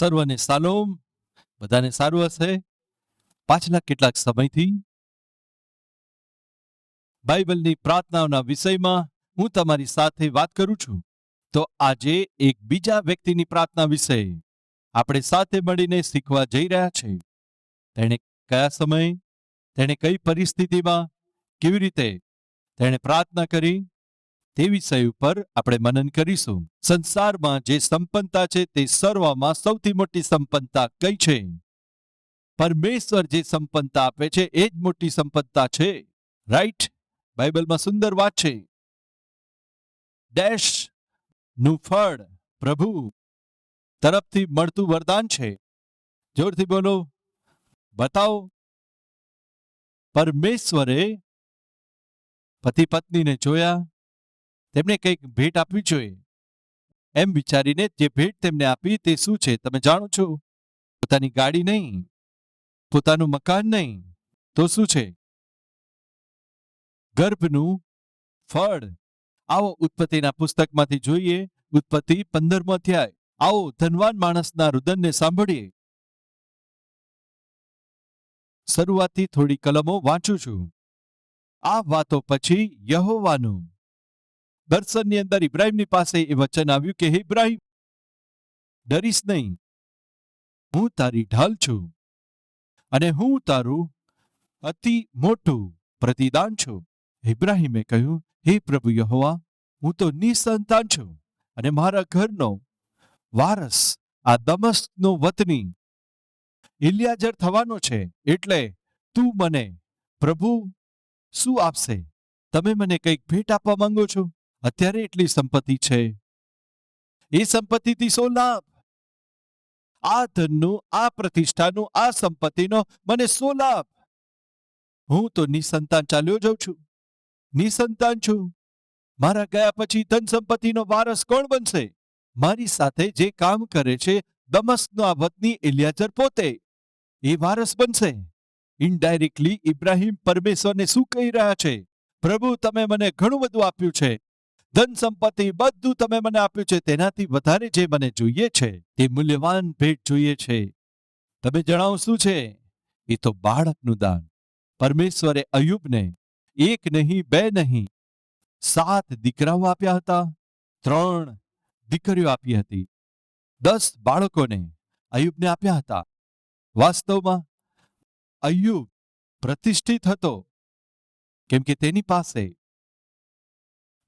સર્વને સાલોમ. બધાને સારું હશે. પાછલા કેટલાક સમયથી બાઇબલની પ્રાર્થનાઓના વિષયમાં હું તમારી સાથે વાત કરું છું. તો આજે એક બીજા વ્યક્તિની પ્રાર્થના વિશે આપણે સાથે મળીને શીખવા જઈ રહ્યા છે તેણે કયા સમયે, તેણે કઈ પરિસ્થિતિમાં, કેવી રીતે તેણે પ્રાર્થના કરી તે વિષય ઉપર આપણે મનન કરીશું. સંસારમાં જે સંપન્નતા છે તે સર્વમાં સૌથી મોટી સંપન્નતા કઈ છે? પરમેશ્વર જે સંપન્નતા આપે છે, એ જ મોટી સંપન્નતા છે. રાઈટ બાઇબલમાં સુંદર વાત છે. ડેશનું ફળ પ્રભુ તરફથી મળતું વરદાન છે. જોરથી બોલો. બતાવો. પરમેશ્વરે પતિ પત્નીને જોયા. તેમને કંઈક ભેટ આપવી જોઈએ. એમ વિચારીને જે ભેટ તેમને આપી તે શું છે તમે જાણો છો? પોતાની ગાડી નહીં, પોતાનું મકાન નહીં, તો શું છે? ગર્ભનું ફળ. આવો ઉત્પત્તિના પુસ્તકમાંથી જોઈએ, ઉત્પત્તિ પંદરમો અધ્યાય. આવો ધનવાન માણસના રુદનને સાંભળીએ. શરૂઆતથી થોડી કલમો વાંચું છું. આ વાતો પછી યહોવાનું દર્શનની અંદર ઇબ્રાહિમની પાસે એ વચન આવ્યું કે, હે ઇબ્રાહિમ, ડરીશ નહીં. હું તારી ઢાલ છું અને હું તારું અતિ મોટું પ્રતિદાન છું. ઇબ્રાહિમે કહ્યું, હે પ્રભુ યહોવા, હું તો નિસંતાન છું અને મારા ઘરનો વારસ આ દમસ્કનો વતની ઇલિયાજર થવાનો છે, એટલે તું મને પ્રભુ શું આપશે? તમે મને કંઈક ભેટ આપવા માંગો છો? અત્યારે એટલી સંપત્તિ છે? એ સંપત્તિથી શું લાભ? આ ધનનું, આ પ્રતિષ્ઠાનું, આ સંપત્તિનો મને શું લાભ? હું તો નિસંતાન ચાલ્યો જાઉં છું. નિસંતાન છું. મારા ગયા પછી ધન સંપત્તિનો વારસ કોણ બનશે? મારી સાથે જે કામ કરે છે, દમસ્કનો આ વતની એલિયાજર પોતે. એ વારસ બનશે. ઇનડાયરેક્ટલી ઇબ્રાહિમ પરમેશ્વરને શું કહી રહ્યા છે? પ્રભુ, તમે મને ઘણું બધું આપ્યું છે. ધન સંપત્તિ બધું તમે મને આપ્યું છે. તેનાથી વધારે જે મને જોઈએ છે, તે મૂલ્યવાન ભેટ જોઈએ છે. તમે જણાવો શું છે? એ તો બાળકનું દાન. પરમેશ્વરે અયુબને એક નહીં, બે નહીં, સાત દીકરાઓ આપ્યા હતા, ત્રણ દીકરીઓ આપી હતી. દસ બાળકોને અયુબને આપ્યા હતા. વાસ્તવમાં અયુબ પ્રતિષ્ઠિત હતો. કેમ કે તેની પાસે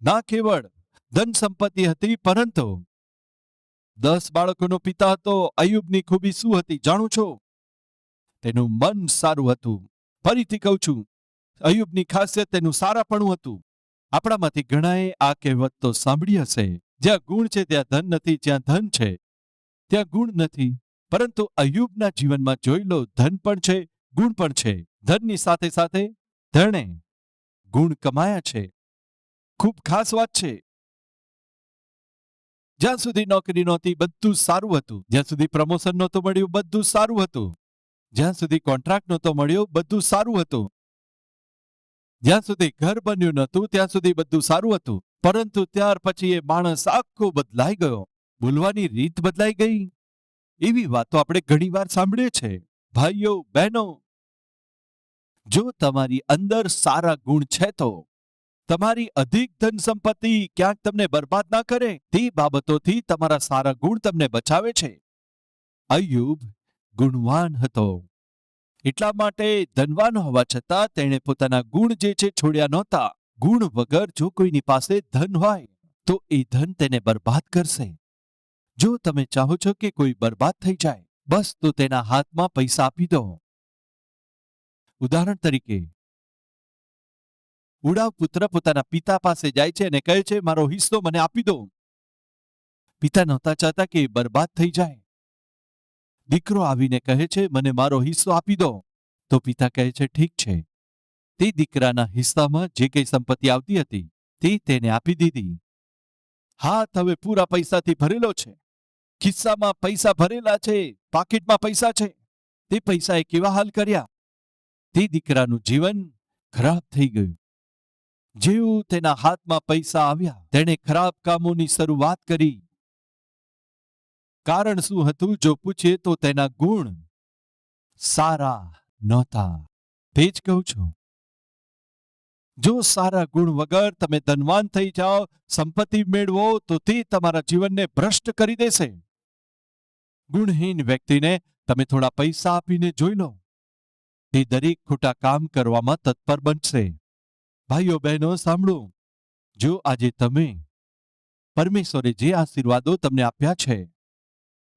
ના કેવળ ધન સંપત્તિ હતી, પરંતુ દસ બાળકોનો પિતા હતો, અયુબની ખૂબી શું હતી જાણું છો? તેનું મન સારું હતું, ફરીથી કહું છું, અયુબની ખાસિયત તેનું સારાપણું હતું. આપણામાંથી ઘણાએ આ કહેવત તો સાંભળી હશે, જ્યાં ગુણ છે ત્યાં ધન નથી, જ્યાં ધન છે ત્યાં ગુણ નથી, પરંતુ અયુબના જીવનમાં જોઈ લો, ધન પણ છે, ગુણ પણ છે. ધનની સાથે સાથે ધણે ગુણ કમાયા છે. ખૂબ ખાસ વાત છે. જ્યાં સુધી નોકરી નહોતી, બધું સારું હતું. જ્યાં સુધી પ્રમોશન નહોતું મળ્યું, બધું સારું હતું. જ્યાં સુધી કોન્ટ્રાક્ટ નહોતો મળ્યો, બધું સારું હતું. જ્યાં સુધી ઘર બન્યું નહોતું, ત્યાં સુધી બધું સારું હતું. પરંતુ ત્યાર પછી એ માણસ આખો બદલાઈ ગયો. બોલવાની રીત બદલાઈ ગઈ. એવી વાતો આપણે ઘણીવાર સાંભળીએ છે. ભાઈઓ, બહેનો, જો તમારી અંદર સારા ગુણ છે તો તમારી અધિક ધન સંપત્તિ ક્યાંક તમને બરબાદ ના કરે, તે બાબતોથી તમારા સારા ગુણ તમને બચાવે છે. અયુબ ગુણવાન હતો. એટલા માટે ધનવાન હોવા છતાં તેણે પોતાના ગુણ જે છે છોડ્યા નહોતા. ગુણ વગર જો કોઈની પાસે ધન હોય, તો એ ધન તેને બરબાદ કરશે. જો તમે ચાહો છો કે કોઈ બરબાદ થઈ જાય, બસ તો તેના હાથમાં પૈસા આપી દો. ઉદાહરણ તરીકે ઉડાવ પુત્ર પોતાના પિતા પાસે જાય છે અને કહે છે, મારો હિસ્સો મને આપી દો. પિતા નહોતા ચાહતા કે બરબાદ થઈ જાય. દીકરો આવીને કહે છે, મને મારો હિસ્સો આપી દો. તો પિતા કહે છે, ઠીક છે. તે દીકરાના હિસ્સામાં જે કંઈ સંપત્તિ આવતી હતી, તે તેને આપી દીધી. હાથ હવે પૂરા પૈસાથી ભરેલો છે. ખિસ્સામાં પૈસા ભરેલા છે, પાકીટમાં પૈસા છે. તે પૈસાએ કેવા હાલ કર્યા? તે દીકરાનું જીવન ખરાબ થઈ ગયું. જેવું તેના હાથમાં પૈસા આવ્યા, તેણે ખરાબ કામોની શરૂઆત કરી. કારણ શું હતું? જો પૂછીએ તો તેના ગુણ સારા નહોતા. તે જ કહું છું. જો સારા ગુણ વગર તમે ધનવાન થઈ જાઓ, સંપત્તિ મેળવો તો તે તમારા જીવનને ભ્રષ્ટ કરી દેશે. ગુણહીન વ્યક્તિને તમે થોડા પૈસા આપીને જોઈ લો. તે દરેક ખોટા કામ કરવામાં તત્પર બનશે. ભાઈઓ, બહેનો, સાંભળો. જો આજે તમે પરમેશ્વરે જે આશીર્વાદો તમને આપ્યા છે,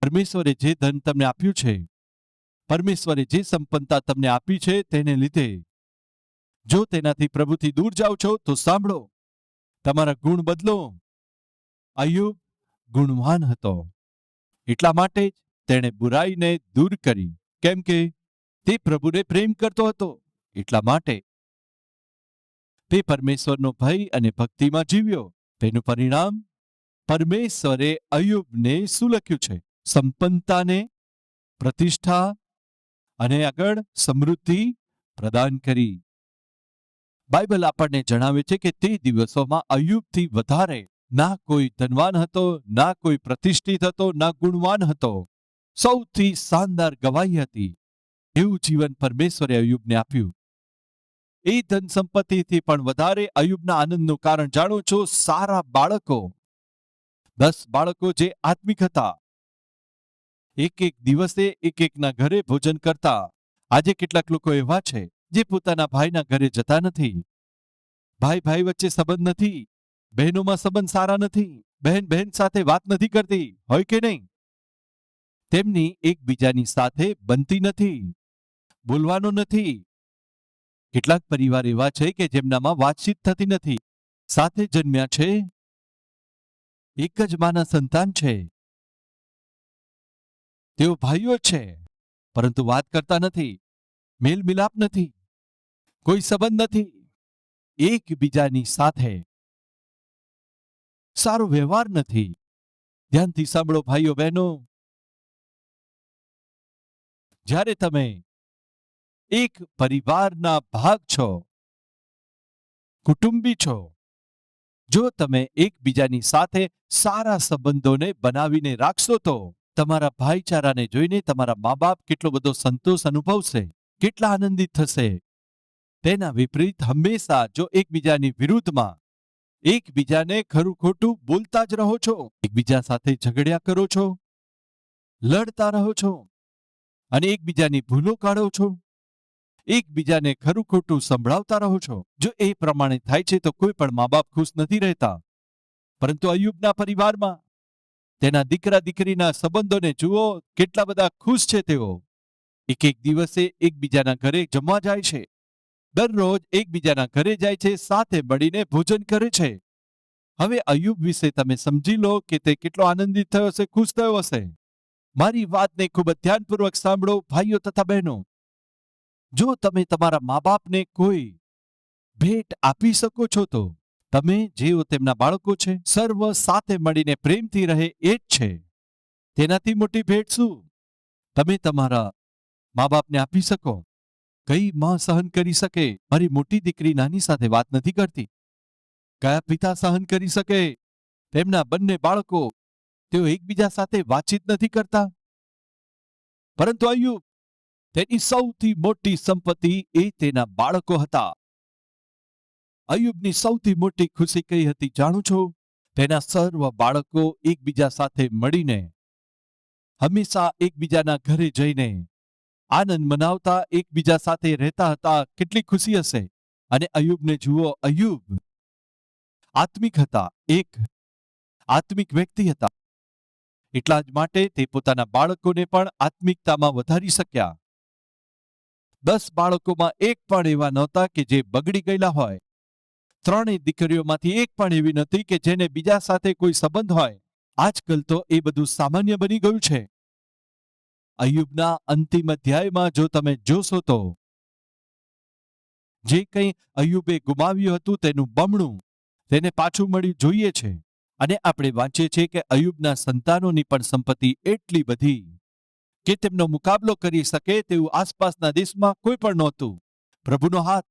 પરમેશ્વરે જે ધન તમને આપ્યું છે, પરમેશ્વરે જે સંપન્નતા તમને આપી છે તેને લીધે, જો તેનાથી પ્રભુથી દૂર જાઓ છો, તો સાંભળો. તમારા ગુણ બદલો. અયુબ ગુણવાન હતો. એટલા માટે જ તેણે બુરાઈને દૂર કરી. કેમ કે તે પ્રભુને પ્રેમ કરતો હતો. એટલા માટે તે પરમેશ્વરનો ભય અને ભક્તિમાં જીવ્યો. તેનું પરિણામ, પરમેશ્વરે અયુબને શું લખ્યું છે. સંપન્નતાને પ્રતિષ્ઠા અને આગળ સમૃદ્ધિ પ્રદાન કરી. બાઇબલ આપણને જણાવે છે કે તે દિવસોમાં અયુબથી વધારે ના કોઈ ધનવાન હતો, ના કોઈ પ્રતિષ્ઠિત હતો, ના ગુણવાન હતો. સૌથી શાનદાર ગવાહી હતી. એવું જીવન પરમેશ્વરે અયુબને આપ્યું. એ ધન સંપત્તિથી પણ વધારે અયુબના આનંદનું કારણ જાણો છો સારા બાળકો. દસ બાળકો જે આત્મિક હતા. એક એક દિવસે એક એકના ઘરે ભોજન કરતા. આજે કેટલાક લોકો એવા છે જે પોતાના ભાઈના ઘરે જતા નથી. ભાઈ ભાઈ વચ્ચે સંબંધ નથી. બહેનોમાં સંબંધ સારા નથી. બહેન બહેન સાથે વાત નથી કરતી. હોય કે નહીં? તેમની એકબીજાની સાથે બનતી નથી. બોલવાનો નથી. કેટલાક પરિવાર એવા છે કે જેમનામાં વાતચીત થતી નથી. સાથે જન્મ્યા છે. એક જ માના સંતાન છે. તેઓ ભાઈઓ છે, પરંતુ વાત કરતા નથી. મેલ મિલાપ નથી. કોઈ સંબંધ નથી. એકબીજાની સાથે. સારો વ્યવહાર નથી. ધ્યાનથી સાંભળો ભાઈઓ બહેનો. જ્યારે તમે એક પરિવારના ભાગ છો. કુટુંબી છો. જો તમે એકબીજાની સાથે સારા સંબંધોને બનાવીને રાખશો તો તમારા ભાઈચારાને જોઈને તમારા મા બાપ કેટલો બધો સંતોષ અનુભવશે, કેટલા આનંદિત થશે. તેના વિપરીત હંમેશા જો એકબીજાની વિરુદ્ધમાં એકબીજાને ખરું ખોટું બોલતા જ રહો છો, એકબીજા સાથે ઝઘડ્યા કરો છો, લડતા રહો છો અને એકબીજાની ભૂલો કાઢો છો. એકબીજાને ખરું ખોટું સંભળાવતા રહો છો. જો એ પ્રમાણે થાય છે તો કોઈ પણ મા બાપ ખુશ નથી રહેતા. પરંતુ અયુબના પરિવારમાં તેના દીકરા દીકરીના સંબંધોને જુઓ, કેટલા બધા ખુશ છે તેઓ. એક એક દિવસે એકબીજાના ઘરે જમવા જાય છે. દરરોજ એકબીજાના ઘરે જાય છે, સાથે મળીને ભોજન કરે છે. હવે અયુબ વિશે તમે સમજી લો કે તે કેટલો આનંદિત થયો હશે, ખુશ થયો હશે. મારી વાતને ખૂબ જ ધ્યાનપૂર્વક સાંભળો, ભાઈઓ તથા બહેનો. જો તમે તમારા મા બાપને કોઈ ભેટ આપી શકો છો, તો તમે જેઓ તેમના બાળકો છે, સર્વ સાથે મળીને પ્રેમથી રહે એ જ છે. તેનાથી મોટી ભેટ શું? તમે તમારા મા બાપને આપી શકો? કઈ માં સહન કરી શકે? મારી મોટી દીકરી નાની સાથે વાત નથી કરતી. કયા પિતા સહન કરી શકે? તેમના બંને બાળકો તેઓ એકબીજા સાથે વાતચીત નથી કરતા. પરંતુ અયુબ તેની સૌથી મોટી સંપત્તિ એ તેના બાળકો હતા. અયુબની સૌથી મોટી ખુશી કઈ હતી જાણું છો? તેના સર્વ બાળકો એકબીજા સાથે મળીને, હંમેશા એકબીજાના ઘરે જઈને, આનંદ મનાવતા એકબીજા સાથે રહેતા હતા. કેટલી ખુશી હશે? અને અયુબને જુઓ, અયુબ આત્મિક હતા, એક આત્મિક વ્યક્તિ હતા. એટલા જ માટે તે પોતાના બાળકોને પણ આત્મિકતામાં વધારી શક્યા. દસ બાળકોમાં એક પણ એવા નહોતા કે જે બગડી ગયેલા હોય. ત્રણેય દીકરીઓમાંથી એક પણ એવી નથી કે જેને બીજા સાથે કોઈ સંબંધ હોય. આજકાલ તો એ બધું સામાન્ય બની ગયું છે. અયુબના અંતિમ અધ્યાયમાં જો તમે જોશો તો જે કંઈ અયુબે ગુમાવ્યું હતું તેનું બમણું તેને પાછું મળ્યું જોઈએ છે. અને આપણે વાંચીએ છીએ કે અયુબના સંતાનોની પણ સંપત્તિ એટલી બધી કે તેમનો મુકાબલો કરી શકે તેવું આસપાસના દેશમાં કોઈ પણ નહોતું. પ્રભુનો હાથ.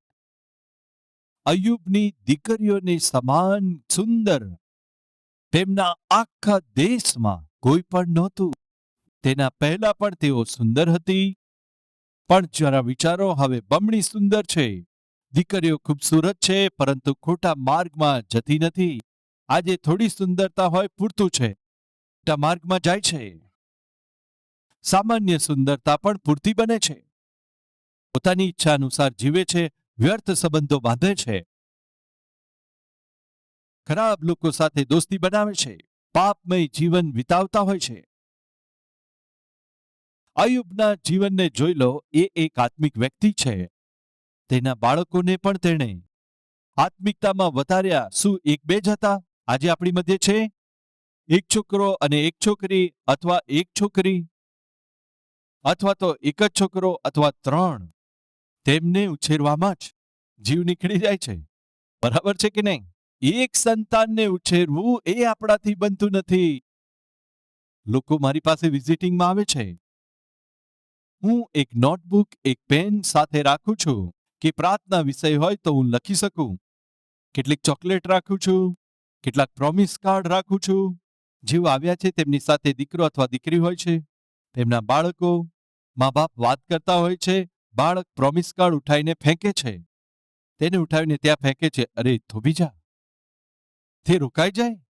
અયુબની દીકરીઓની સમાન સુંદર. તેમના આખા દેશમાં કોઈ પણ નહોતું. તેના પહેલા પણ તેઓ સુંદર હતી. પણ જરા વિચારો, હવે બમણી સુંદર છે. દીકરીઓ ખૂબસૂરત છે, પરંતુ ખોટા માર્ગમાં જતી નથી. આજે થોડી સુંદરતા હોય, પૂરતું છે. માર્ગમાં જાય છે. સામાન્ય સુંદરતા પણ પૂરતી બને છે. પોતાની ઈચ્છા અનુસાર જીવે છે, વ્યર્થ સંબંધો બાંધે છે. ખરાબ લોકો સાથે દોસ્તી બનાવે છે, પાપમય જીવન વિતાવતા હોય છે. અયુબના જીવનને જોઈ લો, એ એક આત્મિક વ્યક્તિ છે. તેના બાળકોને પણ તેણે આત્મિકતામાં વધાર્યા, શું એક બે જ હતા? આજે આપણી મધ્ય છે? એક છોકરો અને એક છોકરી અથવા એક છોકરી? અથવા તો એક જ છોકરો અથવા ત્રણ, તેમને ઉછેરવામાં જ જીવ નીકળી જાય છે. બરાબર છે કે નહીં? એક સંતાનને ઉછેરવું એ આપણાથી બનતું નથી. લોકો મારી પાસે વિઝિટિંગમાં આવે છે. હું એક નોટબુક, એક પેન સાથે રાખું છું કે પ્રાર્થના વિષય હોય તો હું લખી શકું. કેટલીક ચોકલેટ રાખું છું, કેટલાક પ્રોમિસ કાર્ડ રાખું છું. જેઓ આવ્યા છે તેમની સાથે દીકરો અથવા દીકરી હોય છે. તેમના બાળકો મા બાપ વાત કરતા હોય છે, બાળક પ્રોમિસ કાર્ડ ઉઠાવીને ફેંકે છે. તેને ઉઠાવીને ત્યાં ફેંકે છે, અરે થોભી જા. તે રોકાઈ જાય.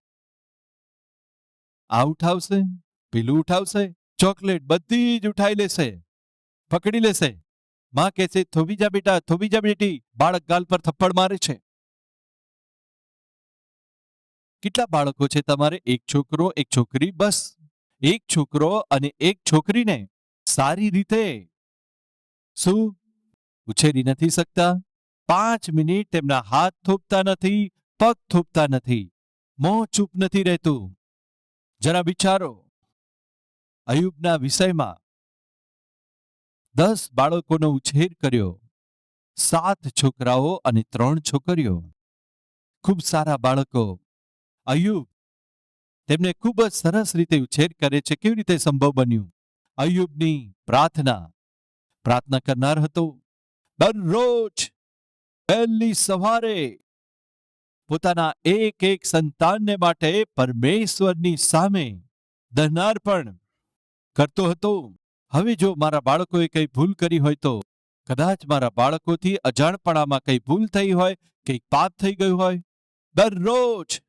આ ઉઠાવશે, પેલું ઉઠાવશે, ચોકલેટ બધી જ ઉઠાઈ લેશે, પકડી લેશે. માં કહેશે થોભી જા બેટા થોભી જા બેટી. બાળક ગાલ પર થપ્પડ મારે છે. કેટલા બાળકો છે તમારે? એક છોકરો, એક છોકરી, બસ. એક છોકરો અને એક છોકરીને. સારી રીતે શું? ઉછેરી નથી શકતા. પાંચ મિનિટ તેમના હાથ થોપતા નથી, પગ થોપતા નથી. મોં ચૂપ નથી રહેતું. જરા વિચારો. અયુબના વિષયમાં દસ બાળકોનો ઉછેર કર્યો. સાત છોકરાઓ અને ત્રણ છોકરીઓ. ખૂબ સારા બાળકો. અયુબ તેમને ખૂબ જ સરસ રીતે ઉછેર કરે છે. કેવી રીતે સંભવ બન્યું? અયુબની પ્રાર્થના. પ્રાર્થના કરનાર હતો. દરરોજ પહેલી સવારે પોતાના એક એક સંતાનને માટે પરમેશ્વરની સામે દહનાર પણ કરતો હતો. હવે જો મારા બાળકોએ કંઈ ભૂલ કરી હોય તો કદાચ મારા બાળકોથી અજાણપણામાં કંઈ ભૂલ થઈ હોય, કંઈક પાપ થઈ ગયું હોય. દરરોજ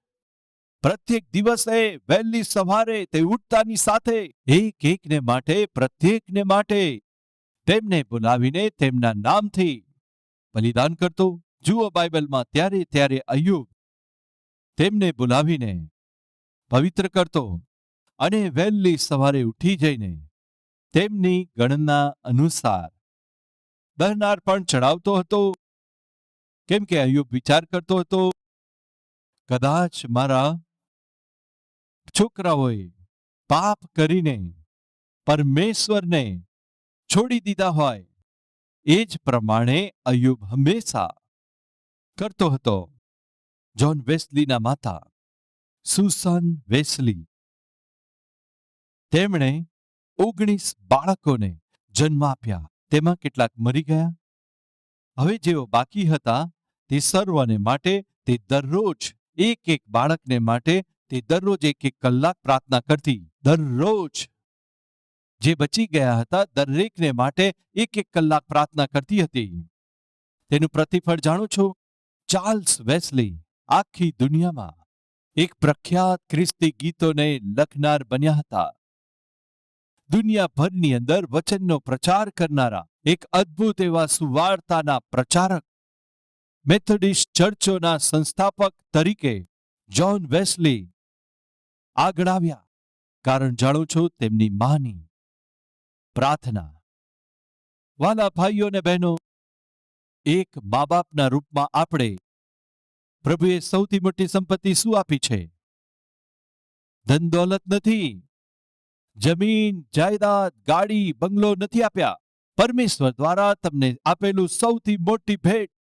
પ્રત્યેક દિવસે વહેલી સવારે તે ઉઠતાની સાથે એક એકને માટે, પ્રત્યેકને માટે તેમને બોલાવીને તેમના નામથી બલિદાન કરતો. જુઓ બાઇબલમાં, ત્યારે ત્યારે અયુબ તેમને બોલાવીને પવિત્ર કરતો અને વહેલી સવારે ઉઠી જઈને તેમની ગણના અનુસાર દહનાર પણ ચડાવતો હતો. કેમ કે અયુબ વિચાર કરતો હતો, કદાચ મારા છોકરાઓએ પાપ કરીને પરમેશ્વરને છોડી દીધા હોય, એ જ પ્રમાણે અયુબ હંમેશા કરતો હતો. જ્હોન વેસ્લીના માતા સુસન વેસ્લી. તેમણે ઓગણીસ બાળકોને જન્મ આપ્યા. તેમાં કેટલાક મરી ગયા. હવે જેઓ બાકી હતા, તે સર્વને માટે, તે દરરોજ એક એક બાળકને માટે તે દરરોજ એક એક કલાક પ્રાર્થના કરતી. દરરોજ. જે બચી ગયા હતા દરેકને માટે એક એક કલાક પ્રાર્થના કરતી હતી. તેનું પ્રતિફળ જાણો છો? ચાર્લ્સ વેસ્લી, આખી દુનિયામાં એક પ્રખ્યાત ખ્રિસ્તી ગીતોને લખનાર બન્યા હતા. દુનિયાભરની અંદર વચનનો પ્રચાર કરનારા એક અદ્ભુત એવા સુવાર્તાના પ્રચારક, મેથોડિસ્ટ ચર્ચોના સંસ્થાપક તરીકે, જ્હોન વેસ્લી આગળ આવ્યા. કારણ જાણો છો તેમની માની. પ્રાર્થના. વાલા ભાઈઓ અને બહેનો, એક મા બાપના રૂપમાં આપણે પ્રભુએ સૌથી મોટી સંપત્તિ શું આપી છે? ધન દોલત નથી. જમીન, જાયદાદ, ગાડી, બંગલો નથી આપ્યા. પરમેશ્વર દ્વારા તમને આપેલું સૌથી મોટી ભેટ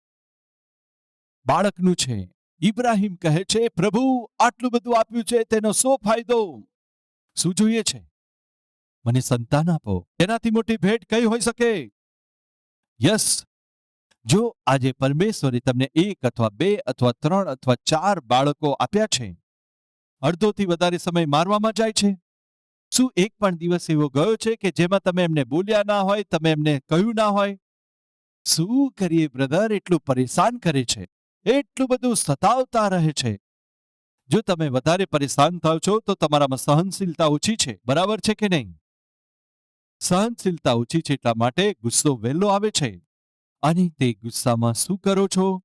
બાળકનું છે. ઇબ્રાહિમ કહે છે, પ્રભુ, આટલું બધું આપ્યું છે, તેનો શો ફાયદો શું જોઈએ છે? મને સંતાન આપો. તેનાથી મોટી ભેટ કઈ હોઈ શકે? યસ. જો આજે પરમેશ્વરે તમને એક અથવા બે અથવા ત્રણ અથવા ચાર બાળકો આપ્યા છે, અડધોથી વધારે સમય મારવામાં જાય છે, શું એક પણ દિવસ એવો ગયો છે કે જેમાં તમે એમને બોલ્યા ના હોય, તમે એમને કહ્યું ના હોય? શું કરીએ, બ્રધર? એટલું પરેશાન કરે છે. એટલું બધું સતાવતા રહે છે. જો તમે વધારે પરેશાન થાવ છો, તો તમારામાં સહનશીલતા ઓછી છે. બરાબર છે કે નહીં? સહનશીલતા ઓછી છે એટલા માટે ગુસ્સો વહેલો આવે છે. અને તે ગુસ્સામાં શું કરો છો?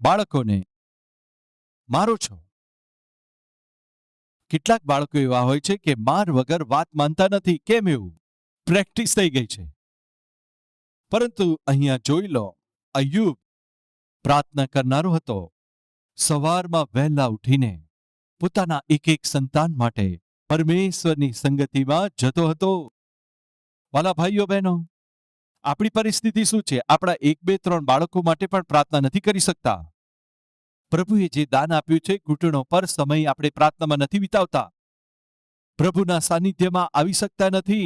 બાળકોને મારો છો. કેટલાક બાળકો એવા હોય છે કે માર વગર વાત માનતા નથી. કેમ એવું? પ્રેક્ટિસ થઈ ગઈ છે. પરંતુ અહીંયા જોઈ લો. અયુબ પ્રાર્થના કરનારો હતો. સવારમાં વહેલા ઉઠીને પોતાના એક એક સંતાન માટે પરમેશ્વરની સંગતિમાં જતો હતો. વાલા ભાઈઓ, બહેનો, આપણી પરિસ્થિતિ શું છે? આપણા એક બે ત્રણ બાળકો માટે પણ પ્રાર્થના નથી કરી શકતા. પ્રભુએ જે દાન આપ્યું છે, ઘૂંટણો પર સમય આપણે પ્રાર્થનામાં નથી વિતાવતા. પ્રભુના સાનિધ્યમાં આવી શકતા નથી.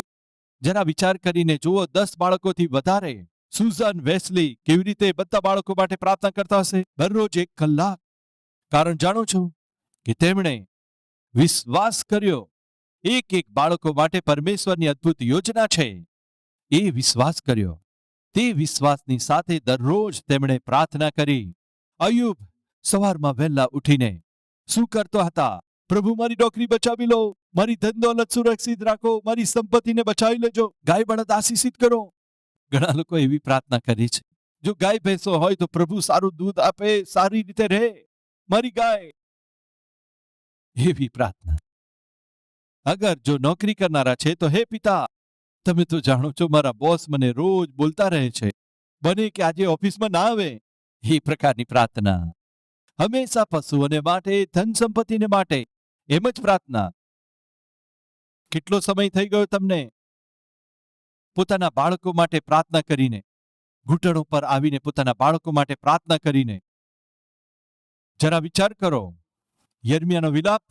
જરા વિચાર કરીને જુઓ, દસ બાળકોથી વધારે સુઝન, વેસ્લી કેવી રીતે બધા બાળકો માટે પ્રાર્થના કરતા હશે? દરરોજ એક કલાક. કારણ જાણો છો કે તેમણે વિશ્વાસ કર્યો. એક એક બાળકો માટે પરમેશ્વરની અદ્ભુત યોજના છે. એ વિશ્વાસ કર્યો. તે વિશ્વાસની સાથે દરરોજ તેમણે પ્રાર્થના કરી. અયુબ, સવારમાં વહેલા ઉઠીને, શું કરતો હતા? પ્રભુ મારી નોકરી બચાવી લો. મારી ધન દોલત સુરક્ષિત રાખો. મારી સંપત્તિને બચાવી લેજો. ગાય બળદ આશીષિત કરો. ઘણા લોકો એવી પ્રાર્થના કરી છે, જો ગાય ભેંસો હોય તો પ્રભુ સારું દૂધ આપે, સારી રીતે રહે, મારી ગાય. એવી પ્રાર્થના. અગર જો નોકરી કરનારા છે તો, હે પિતા, તમે તો જાણો છો મારા બોસ મને રોજ બોલતા રહે છે, બને કે આજે ઓફિસમાં ના આવે. એ પ્રકારની પ્રાર્થના. હંમેશા પશુઓને માટે, ધન સંપત્તિને માટે એમ જ પ્રાર્થના. કેટલો સમય થઈ ગયો તમને? પોતાના બાળકો માટે પ્રાર્થના કરીને, ઘૂંટણ ઉપર આવીને પોતાના બાળકો માટે પ્રાર્થના કરીને. જરા વિચાર કરો, યર્મિયાનો વિલાપ,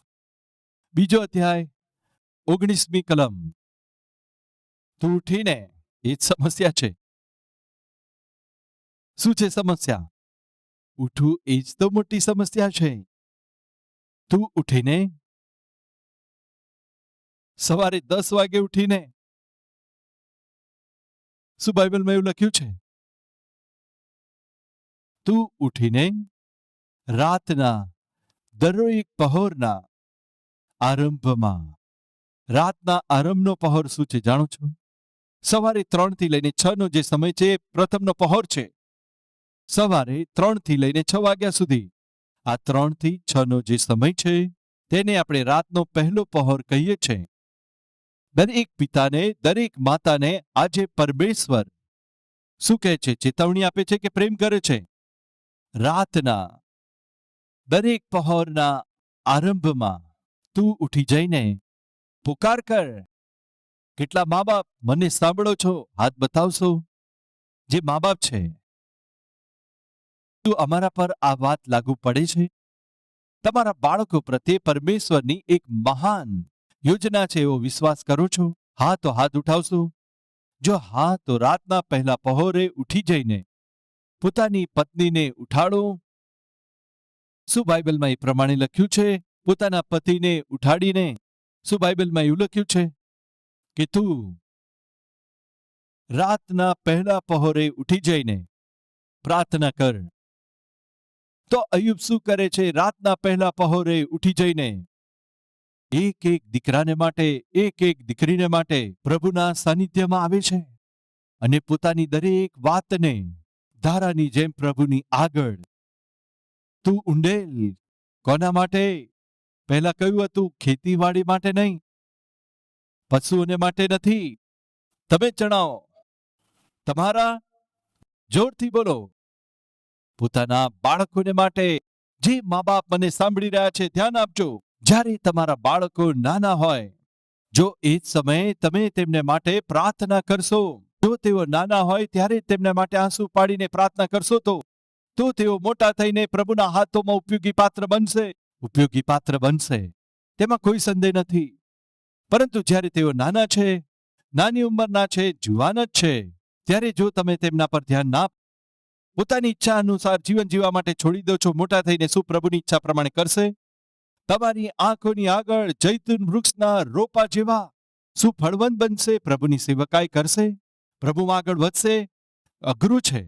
બીજો અધ્યાય, ઓગણીસમી કલમ. તું ઉઠીને, એ જ સમસ્યા છે. શું છે સમસ્યા? ઉઠવું એ જ તો મોટી સમસ્યા છે. તું ઉઠીને, સવારે દસ વાગે ઉઠીને શું બાઇબલમાં એવું લખ્યું છે? તું ઉઠીને રાતના, દરેક પહોરના આરંભમાં, રાતના આરંભનો પહોર શું છે જાણો છો? સવારે ત્રણથી લઈને છ નો જે સમય છે એ પ્રથમનો પહોર છે. સવારે ત્રણથી લઈને છ વાગ્યા સુધી. આ ત્રણથી છ નો જે સમય છે, તેને આપણે રાતનો પહેલો પહોર કહીએ છીએ. દરેક પિતાને, દરેક માતાને આજે પરમેશ્વર શું કહે છે? ચેતવણી આપે છે કે પ્રેમ કરે છે? રાતના, દરેક પહોરના આરંભમાં તું ઉઠી જઈને પુકાર કર. કેટલા મા બાપ મને સાંભળો છો, હાથ બતાવશો, જે મા બાપ છે. તું અમારા પર આ વાત લાગુ પડે છે? તમારા બાળકો પ્રત્યે પરમેશ્વરની એક મહાન યોજના છે એવો વિશ્વાસ કરું છું હા તો હાથ ઉઠાવશું. જો હા, તો રાતના પહેલા પહોરે ઉઠી જઈને પોતાની પત્નીને ઉઠાડો. શું બાઇબલમાં એ પ્રમાણે લખ્યું છે? પોતાના પતિને ઉઠાડીને શું બાઇબલમાં એવું લખ્યું છે? કે તું રાતના પહેલા પહોરે ઉઠી જઈને પ્રાર્થના કર. તો અયુબ શું કરે છે? રાતના પહેલા પહોરે ઉઠી જઈને એક એક દીકરાને માટે, એક એક દીકરીને માટે પ્રભુના સાનિધ્યમાં આવે છે. અને પોતાની દરેક વાતને ધારાની જેમ પ્રભુની આગળ. તું ઊંડેલ. કોના માટે? પહેલા કહ્યું હતું, ખેતીવાડી માટે નહીં. પશુઓને માટે નથી. તમે જણાવો. તમારા? જોરથી બોલો. પોતાના બાળકોને માટે જે મા બાપ મને સાંભળી રહ્યા છે, ધ્યાન આપજો. જ્યારે તમારા બાળકો નાના હોય, જો એ જ સમયે તમે તેમને માટે પ્રાર્થના કરશો, જો તેઓ નાના હોય ત્યારે તેમના માટે આંસુ પાડીને પ્રાર્થના કરશો તો તો તેઓ મોટા થઈને પ્રભુના હાથોમાં ઉપયોગી પાત્ર બનશે, ઉપયોગી પાત્ર બનશે. તેમાં કોઈ સંદેહ નથી. પરંતુ જ્યારે તેઓ નાના છે, નાની ઉંમરના છે, જુવાન જ છે, ત્યારે જો તમે તેમના પર ધ્યાન ના પોતાની ઈચ્છા અનુસાર જીવન જીવવા માટે છોડી દો છો, મોટા થઈને શું પ્રભુની ઈચ્છા પ્રમાણે કરશે? તમારી આંખોની આગળ જૈતુન વૃક્ષના રોપા જેવા શું ફળવંત બનશે, પ્રભુની સેવકાઈ કરશે પ્રભુમાં આગળ વધશે, અઘરું છે.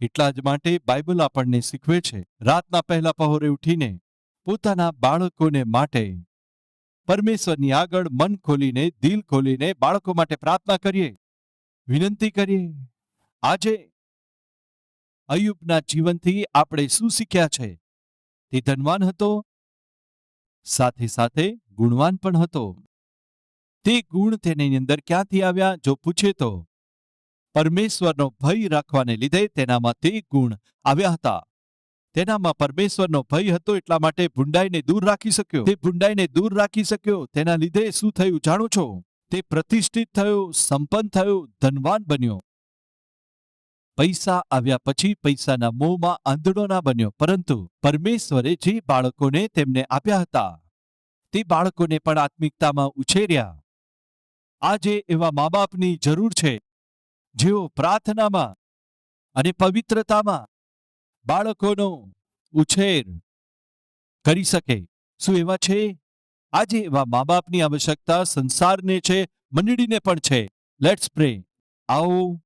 એટલા જ માટે બાઇબલ આપણને શીખવે છે, રાતના પહેલા પહોરે ઉઠીને પોતાના બાળકોને માટે પરમેશ્વરની આગળ મન ખોલીને, દિલ ખોલીને બાળકો માટે પ્રાર્થના કરીએ, વિનંતી કરીએ. આજે અયુબના જીવનથી આપણે શું શીખ્યા છે? તે ધનવાન હતો, સાથે સાથે ગુણવાન પણ હતો. તે ગુણ તેની અંદર ક્યાંથી આવ્યા જો પૂછે તો, પરમેશ્વરનો ભય રાખવાને લીધે તેનામાં તે ગુણ આવ્યા હતા. તેનામાં પરમેશ્વરનો ભય હતો એટલા માટે ભૂંડાઈને દૂર રાખી શક્યો. તે ભૂંડાઈને દૂર રાખી શક્યો, તેના લીધે શું થયું જાણો છો? તે પ્રતિષ્ઠિત થયો, સંપન્ન થયો, ધનવાન બન્યો. પૈસા આવ્યા પછી પૈસાના મોહમાં આંધળો ના બન્યો. પરંતુ પરમેશ્વરે જે બાળકોને તેમને આપ્યા હતા, તે બાળકોને પણ આત્મિકતામાં ઉછેર્યા. આજે એવા મા બાપની જરૂર છે. જેઓ પ્રાર્થનામાં અને પવિત્રતામાં બાળકોનો ઉછેર કરી શકે. શું એવા છે? આજે એવા મા બાપની આવશ્યકતા સંસારને છે, મંડળીને પણ છે. લેટ્સ પ્રે આવો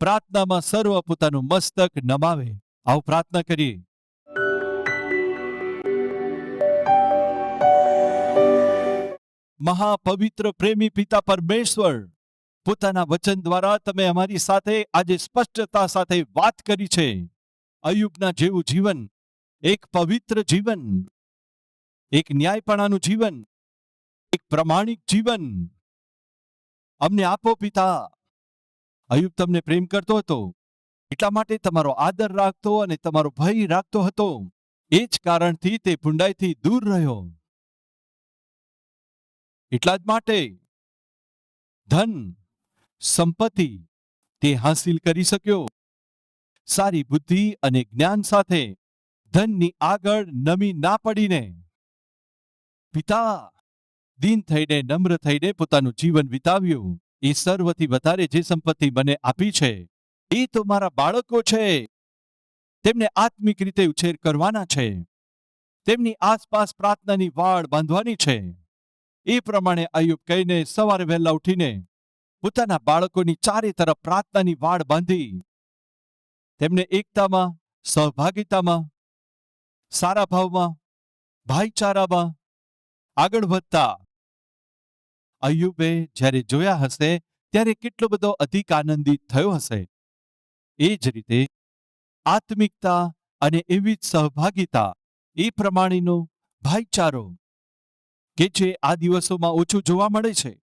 પ્રાર્થનામાં સર્વ પોતાનું મસ્તક નમાવે. આવું પ્રાર્થના કરીએ. મહાપવિત્ર પ્રેમી પિતા પરમેશ્વર, પોતાના વચન દ્વારા તમે અમારી સાથે આજે સ્પષ્ટતા સાથે વાત કરી છે. અયુબના જેવું જીવન, એક પવિત્ર જીવન, એક ન્યાયપણાનું જીવન, એક પ્રમાણિક જીવન. અમને આપો પિતા. અયુબ તમને પ્રેમ કરતો હતો? એટલા માટે તમારો આદર રાખતો અને તમારો ભય રાખતો હતો? એ જ કારણથી તે ભૂંડાઈથી દૂર રહ્યો. એટલા જ માટે ધન, સંપત્તિ તે હાંસિલ કરી શક્યો. સારી બુદ્ધિ અને જ્ઞાન સાથે ધનની આગળ નમી ના પડીને. પિતા, દીન થઈને નમ્ર થઈને પોતાનું જીવન વિતાવ્યું. એ સર્વથી વધારે જે સંપત્તિ મને આપી છે એ તો મારા બાળકો છે. તેમને આત્મિક રીતે ઉછેર કરવાના છે. તેમની આસપાસ પ્રાર્થનાની વાડ બાંધવાની છે. એ પ્રમાણે અયુબ કહીને સવારે વહેલા ઉઠીને પોતાના બાળકોની ચારે તરફ પ્રાર્થનાની વાડ બાંધી. તેમને એકતામાં, સહભાગિતામાં, સારા ભાવમાં, ભાઈચારામાં આગળ વધતા અયુબે જ્યારે જોયા હશે, ત્યારે કેટલો બધો અધિક આનંદિત થયો હશે. એ જ રીતે આત્મિકતા અને એવી જ સહભાગિતા એ પ્રમાણેનો ભાઈચારો કે જે આ દિવસોમાં ઓછું જોવા મળે છે.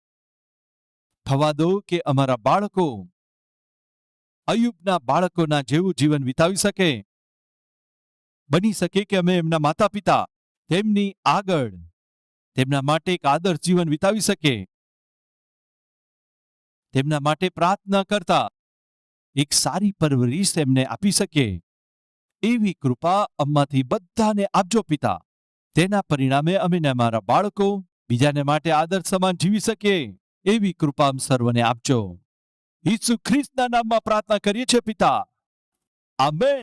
થવા દો કે અમારા બાળકો અયુબના બાળકોના જેવું જીવન વિતાવી શકે. બની શકે કે અમે એમના માતા પિતા તેમની આગળ તેમના માટે એક આદર્શ જીવન વિતાવી શકે. તેમના માટે પ્રાર્થના કરતા એક સારી પરવરીશ તેમને આપી શકે. એવી કૃપા અમ્માથી બધાને આપજો પિતા. તેના પરિણામે અમે અમારા બાળકો બીજાને માટે આદર્શ સમાન જીવી શકીએ. એવી કૃપા સર્વને આપજો. ઈસુ ખ્રિસ્તના નામમાં પ્રાર્થના કરીએ છીએ પિતા. આમેન.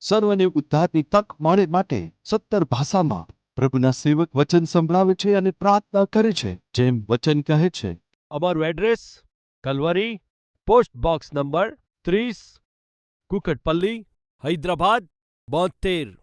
સર્વને ઉદ્ધારની તક મળે માટે સત્તર ભાષામાં પ્રભુના સેવક વચન સંભળાવે છે અને પ્રાર્થના કરે છે, જેમ વચન કહે છે. અમારું address, Calvary, post box number ત્રીસ, કુકટપલ્લી, હૈદરાબાદ, બોતેર.